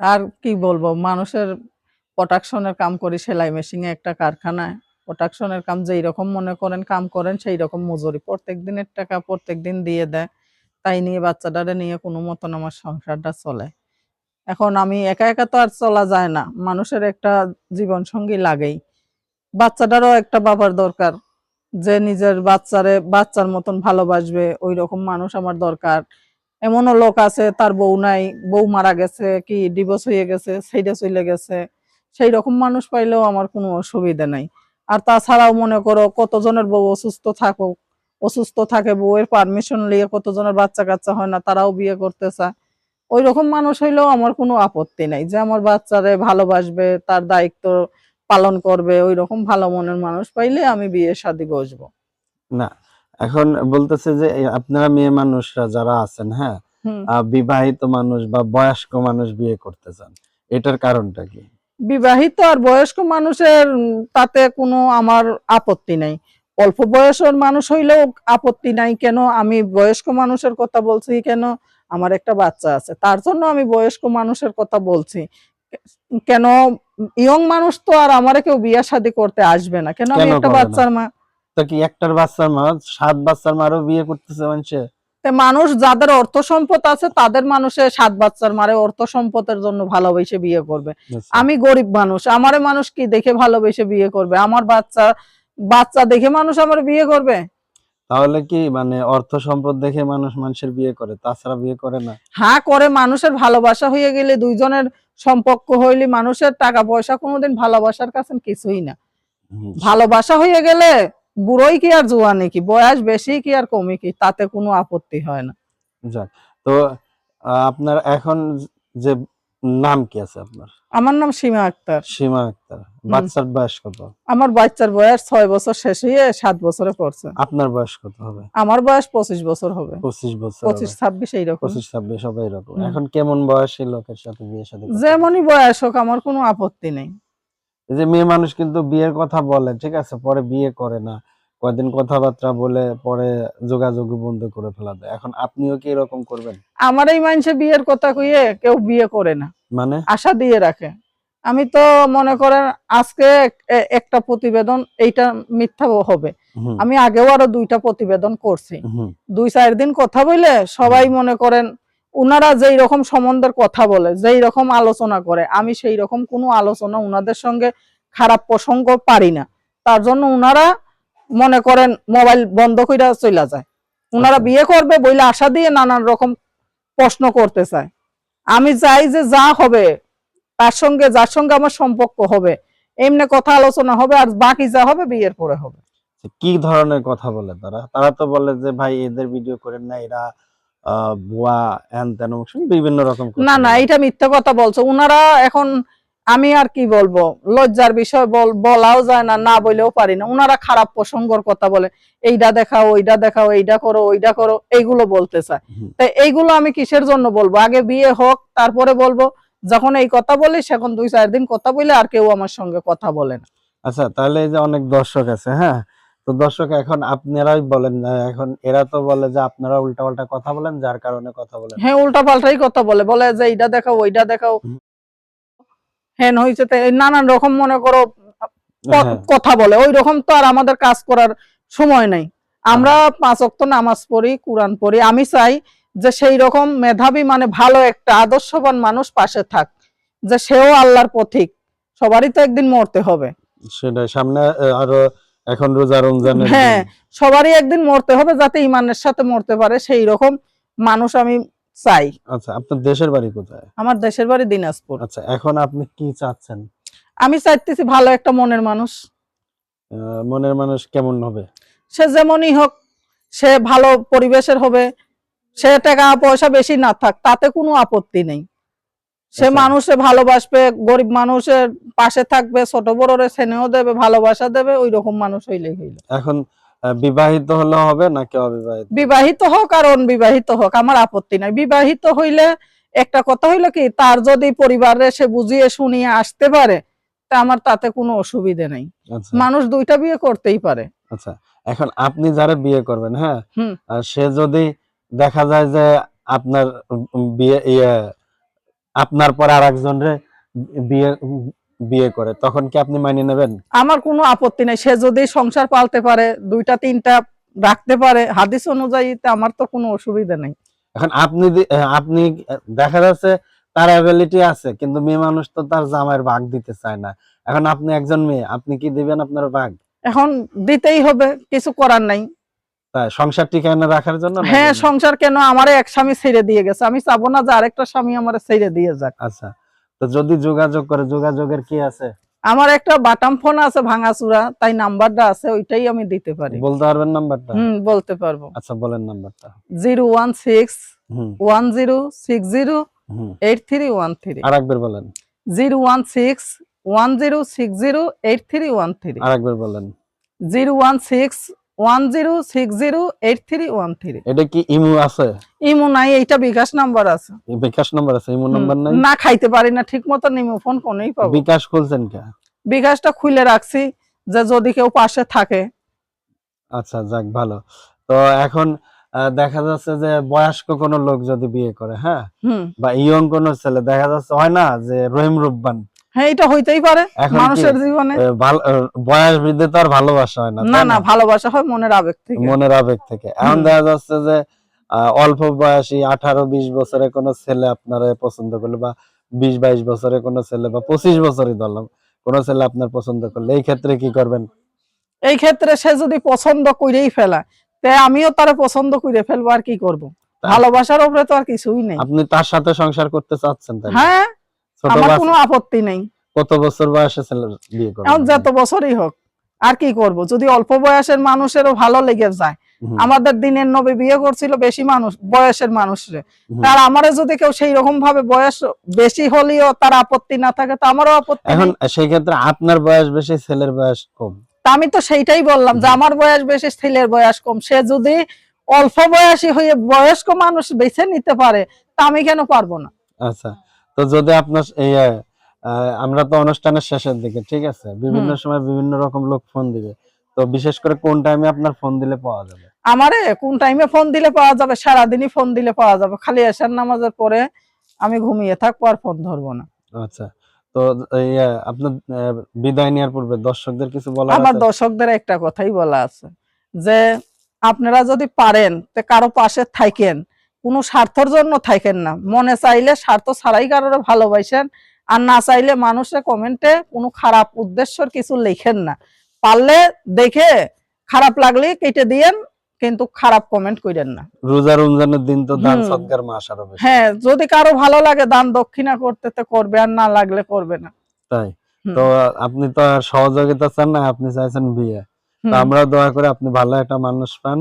আর কি বলব, মানুষের প্রোডাকশনের কাম করি সেলাই মেশিনে একটা কারখানায়। প্রোডাকশনের কাম যেই রকম মনে করেন, কাম করেন সেই রকম মজুরি। প্রত্যেক দিনের টাকা প্রত্যেক দিন দিয়ে দেয়। তাই নিয়ে বাচ্চাটারে নিয়ে কোনো মতন আমার সংসারটা চলে। এখন আমি একা একা তো আর চলা যায় না। মানুষের একটা জীবন সঙ্গী লাগেই। বাচ্চাটারও একটা বাবার দরকার। যে নিজের বাচ্চারে বাচ্চার মতন ভালোবাসবে ওই রকম মানুষ আমার দরকার। এমনও লোক আছে, তার বউ নাই, বউ মারা গেছে, কি ডিভোর্স হয়ে গেছে সেইটা চলে গেছে। সেই রকম মানুষ পাইলেও আমার কোনো অসুবিধা নাই। আর তাছাড়াও মনে করো কতজনের বউ অসুস্থ থাকুক, অসুস্থ থাকে বউয়ের পারমিশন নিয়ে কতজনের বাচ্চা কাচ্চা হয় না, তারাও বিয়ে করতে চায় ওই রকম মানুষ হইলেও আমার কোনো আপত্তি নাই যে আমার বাচ্চারে ভালোবাসবে, তার দায়িত্ব পালন করবে ওই রকম ভালো মনের মানুষ পাইলে আমি বিয়ে শাদী বসবো। না এখন বলতেছে যে আপনারা মেয়ে মানুষরা যারা আছেন হ্যাঁ বিবাহিত মানুষ বা বয়স্ক মানুষ বিয়ে করতে চান এটার কারণটা কি? বিবাহিত আর বয়স্ক মানুষের তাতে কোনো আমার আপত্তি নাই। অল্প বয়সের মানুষ হইলেও আপত্তি নাই কেন? আমি বয়স্ক মানুষের কথা বলছি কেন? আমার একটা বাচ্চা আছে তার জন্য আমি বয়স্ক মানুষের কথা বলছি। কেন? ইয়ং মানুষ তো আর আমার কেউ বিয়া শাদী করতে আসবে না। কেন আমি একটা বাচ্চার মা তো কি একটার বাচ্চার মা সাত বাচ্চার মারও বিয়ে করতেছে মানুষে? মানুষ যাদের অর্থ সম্পদ আছে তাদের মানুষে সাত বাচ্চার মারে অর্থ সম্পদের জন্য ভালোবেসে বিয়ে করবে। আমি গরিব মানুষ আমারে মানুষ কি দেখে ভালোবেসে বিয়ে করবে? আমার বাচ্চা বাচ্চা দেখে মানুষ আমার বিয়ে করবে? তাহলে কি মানে অর্থ সম্পদ দেখে মানুষ মানুষের বিয়ে করে তাছাড়া বিয়ে করে না? হ্যাঁ করে মানুষের ভালোবাসা হয়ে গেলে দুইজনের সম্পর্ক হইলে মানুষের টাকা পয়সা কোনোদিন ভালোবাসার কাছে কিছুই না। ভালোবাসা হয়ে গেলে বুড়োই কি আর জোয়ানি কি? বয়স বেশি কি আর কমই কি? তাতে কোনো আপত্তি হয় না। যাক তো আপনার এখন যে নাম কি আছে আপনার? আমার নাম সীমা আক্তার। সীমা আক্তার। বাচ্চার বয়স কত? আমার বাচ্চার বয়স ছয় বছর শেষ হয়ে সাত বছরে পড়ছে। আপনার বয়স কত হবে? আমার বয়স পঁচিশ বছর হবে। পঁচিশ বছর পঁচিশ ছাব্বিশ এইরকম। পঁচিশ ছাব্বিশ সবাই এরকম এখন কেমন বয়সী লোকের সাথে বিয়ে সাথে যেমনই বয়স হোক আমার কোনো আপত্তি নেই। এই যে মেয়ে মানুষ কিন্তু বিয়ের কথা বলে ঠিক আছে? পরে বিয়ে করে না। কয়দিন কথাবার্তা বলে পরে যোগাযোগ বন্ধ করে ফেলা দেয়। এখন আপনিও কি এরকম করবেন? আমার এই মানুষে বিয়ের কথা কইয়ে কেউ বিয়ে করে না। মানে? আশা দিয়ে রাখে। আমি তো মনে করেন আজকে একটা প্রতিবেদন এইটা মিথ্যা হবে। আমি আগেও আরও দুইটা প্রতিবেদন করছি। দুই চার দিন কথা বলে সবাই মনে করেন উনারা যেই রকম সম্বন্ধের কথা বলে যেই রকম আলোচনা করে আমি সেই রকম কোনো আলোচনা উনাদের সঙ্গে খারাপ প্রসঙ্গ পারি না। তার জন্য উনারা মনে করেন মোবাইল বন্ধ কইরা চলে যায়। উনারা আচ্ছা। বিয়ে করবে বইলে আশা দিয়ে নানান রকম প্রশ্ন করতে চায়। আমি চাই যে যা হবে তার সঙ্গে যার সঙ্গে আমার সম্পর্ক হবে এমনি কথা আলোচনা হবে আর বাকি যা হবে বিয়ের পরে হবে। কি ধরনের কথা বলে তারা? তারা তো বলে যে ভাই এদের ভিডিও করেন না এরা ভুয়া হ্যান তেন বিভিন্ন রকম না না এটা মিথ্যা কথা বলছো। উনারা এখন আমি আর কি বলব? লজ্জার বিষয় বল- বলাও যায় না না বলেও পারি না। উনারা খারাপ প্রসঙ্গর কথা বলে। এইটা দেখাও ওইটা দেখাও এইটা করো ওইটা করো এইগুলো বলতে চায়। তাই এইগুলো আমি কিসের জন্য বলব? আগে বিয়ে হোক তারপরে বলব যখন এই কথা বলি সেখন দুই চার দিন কথা বলে আর কেউ আমার সঙ্গে কথা বলে না। আচ্ছা তাহলে এই যে অনেক দর্শক আছে হ্যাঁ? তো দর্শক এখন আপনারাই বলেন এখন এরা তো বলে যে আপনারা উল্টাপাল্টা কথা বলেন যার কারণে কথা বলেন। হ্যাঁ উল্টা পাল্টাই কথা বলে। বলে যে এইটা দেখাও ওইটা দেখাও। হুম। হ্যাঁ হয়েছে নানান রকম মনে করো হ্যাঁ, কথা বলে। ওই রকম তো আর আমাদের কাজ করার সময় নাই। আমরা পাঁচ অক্ত নামাজ পড়ি কোরআন পড়ি। আমি চাই যে সেই রকম মেধাবী মানে ভালো একটা আদর্শবান মানুষ পাশে থাক যে সেও আল্লাহর পথিক। সবারই তো একদিন মরতে হবে। সেটাই। সামনে আরও এখন রোজা রমজানের হ্যাঁ সবারই একদিন মরতে হবে যাতে ইমানের সাথে মরতে পারে সেই রকম মানুষ আমি চাই। আচ্ছা আপনার দেশের বাড়ি কোথায়? আমার দেশের বাড়ি দিনাজপুর। আচ্ছা এখন আপনি কি চাচ্ছেন? আমি চাইতেছি ভালো একটা মনের মানুষ। মনের মানুষ কেমন হবে? সে যেমনই হোক সে ভালো পরিবেশের হবে সে টাকা পয়সা বেশি না থাক তাতে কোনো আপত্তি নেই। সে আচ্ছা। মানুষে ভালোবাসবে গরিব মানুষের পাশে থাকবে ছোট বড়রে স্নেহ দেবে ভালোবাসা দেবে ওই রকম মানুষ হইলে হইল। এখন বিবাহিত হলে হবে নাকি অবিবাহিত? বিবাহিত হোক আর অনবিবাহিত হোক আমার আপত্তি নাই। বিবাহিত হইলে একটা কথা হইল কি তার যদি পরিবারে সে বুঝিয়ে শুনিয়ে আসতে পারে তা আমার তাতে কোনো অসুবিধে নেই। আচ্ছা। মানুষ দুইটা বিয়ে করতেই পারে। আচ্ছা এখন আপনি যারা বিয়ে করবেন হ্যাঁ? সে যদি দেখা যায় যে আপনার বিয়ে ইয়ে আপনার পর আর একজনের বিয়ে বিয়ে করে তখন কি আপনি মানিয়ে নেবেন? আমার কোনো আপত্তি নেই। সে যদি সংসার পালতে পারে দুইটা তিনটা রাখতে পারে হাদিস অনুযায়ী তা আমার তো কোনো অসুবিধা নেই। এখন আপনি আপনি দেখা যাচ্ছে তার অ্যাবিলিটি আছে কিন্তু মেয়ে মানুষ তো তার জামাইয়ের ভাগ দিতে চায় না। এখন আপনি একজন মেয়ে আপনি কি দিবেন আপনার ভাগ? এখন দিতেই হবে কিছু করার নাই। সংসার টিকায় রাখার জন্য হ্যাঁ সংসার কেন? আমারে এক স্বামী ছেড়ে দিয়ে গেছে। আমি চাবো না যে আরেকটা স্বামী আমার ছেড়ে দিয়ে যাক। আচ্ছা তো যদি যোগাযোগ করে যোগাযোগের কি আছে? আমার একটা বাটাম ফোন আছে ভাঙাচুরা তাই নাম্বারটা আছে ওইটাই আমি দিতে পারি। বলতে পারবেন নাম্বারটা? হুম বলতে পারব। আচ্ছা বলেন নাম্বারটা। জিরো ওয়ান সিক্স হুম। ওয়ান জিরো সিক্স জিরো হুম। Eight three one three. আরেকবার বলেন। Zero one six one zero six zero eight three one three. আরেকবার বলেন। Zero one zero six zero eight three one three এটা কি imo আছে? Imo নাই এইটা বিকাশ নাম্বার আছে। বিকাশ নাম্বার আছে ইমো নাম্বার নাই? না খাইতে পারি না ঠিক মতো ইমো ফোন কোনেই পাবো বিকাশ খুলছেন কে? বিকাশটা খুলে রাখছি যে যদি কেউ পাশে থাকে। আচ্ছা যাক ভালো। তো এখন দেখা যাচ্ছে যে বয়স্ক কোনো লোক যদি বিয়ে করে হ্যাঁ? বা ইয়ং কোন ছেলে দেখা যাচ্ছে হয় না যে রহিম রুব্বান হ্যাঁ এটা হইতেই পারে মানুষের জীবনে। বয়স বৃদ্ধি তো আর ভালোবাসা হয় না না না ভালোবাসা হয় মনের আবেগ থেকে। মনের আবেগ থেকে। এখন দেখা যাচ্ছে যে অল্প বয়সী আঠারো বিশ বছরে কোনো ছেলে আপনারা পছন্দ করলে বা বিশ বাইশ বছরে কোনো ছেলে বা পঁচিশ বছরই ধরলাম কোনো ছেলে আপনার পছন্দ করলে এই ক্ষেত্রে কি করবেন? এই ক্ষেত্রে সে যদি পছন্দ করেই ফেলা তে আমিও তারে পছন্দ করে ফেলব আর কি করব? ভালোবাসার উপরে তো আর কিছুই নেই। আপনি তার সাথে সংসার করতে চাচ্ছেন তাই হ্যাঁ আমার কোনো আপত্তি নেই। কত বছর বয়সে ছেলে বিয়ে এখন যত বছরই হোক আর কি করব? যদি অল্প বয়সের মানুষেরও ভালো লেগে যায়। আমাদের দিনের নবী বিয়ে করছিল বেশি মানুষ বয়সের মানুষরে। তার আমারও যদি কেউ সেই রকম ভাবে বয়স বেশি হলেও তার আপত্তি না থাকে তো আমারও আপত্তি এখন সেই ক্ষেত্রে আপনার বয়স বেশি ছেলের বয়স কম। তা আমি তো সেইটাই বললাম যে আমার বয়স বেশি ছেলের বয়স কম। সে যদি অল্প বয়সী হয়ে বয়স্ক মানুষ বেছে নিতে পারে তা আমি কেন পারব না? আচ্ছা। তো যদি আপনার আহ, আমরা তো অনুষ্ঠানের শেষের দিকে ঠিক আছে? বিভিন্ন সময় বিভিন্ন রকম লোক ফোন দিবে। তো বিশেষ করে কোন টাইমে আপনার ফোন দিলে পাওয়া যাবে? আমারে কোন টাইমে ফোন দিলে পাওয়া যাবে? সারাদিনই ফোন দিলে পাওয়া যাবে। খালি এশার নামাজের পরে আমি ঘুমিয়ে থাকব আর ফোন ধরবো না। আচ্ছা। তো এই আপনার বিদায় নেওয়ার পূর্বে দর্শকদের কিছু বলা আমার দর্শকদের একটা কথাই বলা আছে। যে আপনারা যদি পারেন তে কারও পাশে থাকেন কোনো স্বার্থর জন্য থাকেন না। মনে চাইলে স্বার্থ ছাড়াই কারোর ভালোবাসেন আর না চাইলে মানুষের কমেন্টে কোনো খারাপ উদ্দেশ্যর কিছু লেখেন না। পারলে দেখে খারাপ লাগলে কেটে দিয়েন কিন্তু খারাপ কমেন্ট করেন না। রোজা রমজানের দিন তো দান। সৎকার মাস আরও হ্যাঁ যদি কারও ভালো লাগে দান দক্ষিণা করতে তো করবে আর না লাগলে করবে না। তাই? তো আপনি তো আর সহযোগিতা চান না আপনি চাইছেন বিয়ে। তো আমরা দোয়া করে আপনি ভালো একটা মানুষ পান।